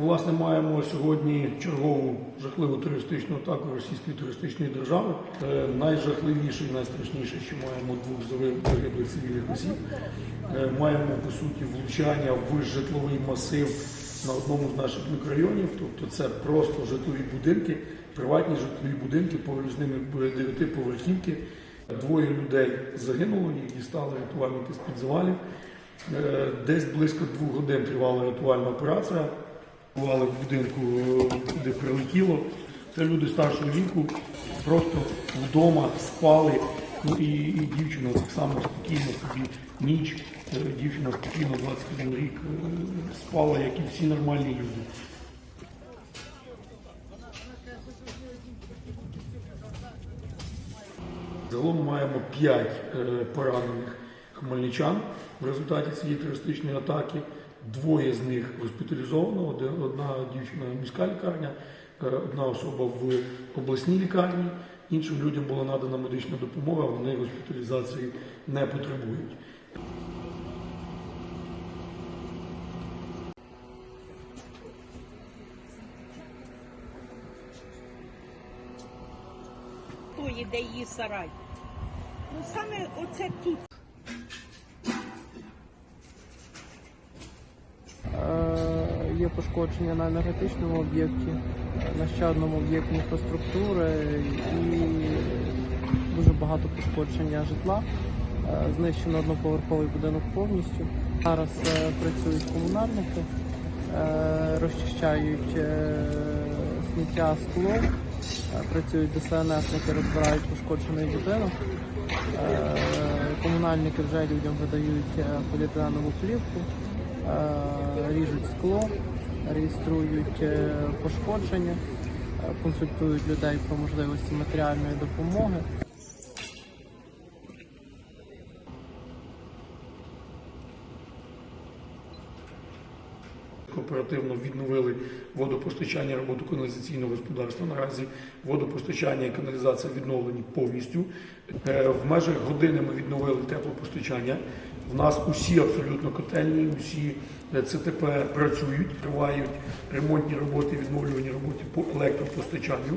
Власне, маємо сьогодні чергову жахливу терористичну атаку російської терористичної держави. Е, Найжахливіше і найстрашніше, що маємо двох загиблих цивільних осіб. Е, Маємо по суті влучання в житловий масив на одному з наших мікрорайонів. Тобто це просто житлові будинки, приватні житлові будинки, поруч з ними дев'ятиповерхівки. Двоє людей загинуло, їх дістали рятувальники з-під завалів. Е, Десь близько двох годин тривала рятувальна операція. Бували в будинку, е, куди прилетіло. Це люди старшого віку, просто вдома спали. Ну і, і дівчина так само спокійно собі ніч. Е, Дівчина спокійно 21 рік е, спала, як і всі нормальні люди. Загалом маємо 5 поранених хмельничан в результаті цієї терористичної атаки. Двоє з них госпіталізовано, одна дівчина міська лікарня, одна особа в обласній лікарні. Іншим людям була надана медична допомога, вони госпіталізації не потребують. тої, де її сарай. Ну саме оце тут. Є пошкодження на енергетичному об'єкті, на ще одному об'єкті інфраструктури і дуже багато пошкодження житла. Е, Знищено одноповерховий будинок повністю. Зараз е, працюють комунальники, е, розчищають сміття скло, працюють ДСНСники, розбирають пошкоджений будинок. Комунальники вже людям видають поліетиленову плівку, ріжуть скло, реєструють е, пошкодження, е, консультують людей про можливості матеріальної допомоги. Оперативно відновили водопостачання роботу каналізаційного господарства. Наразі водопостачання і каналізація відновлені повністю. Е, В межах години ми відновили теплопостачання. В нас усі абсолютно котельні, усі е, ЦТП працюють, тривають ремонтні роботи, відновлювані роботи по електропостачанню.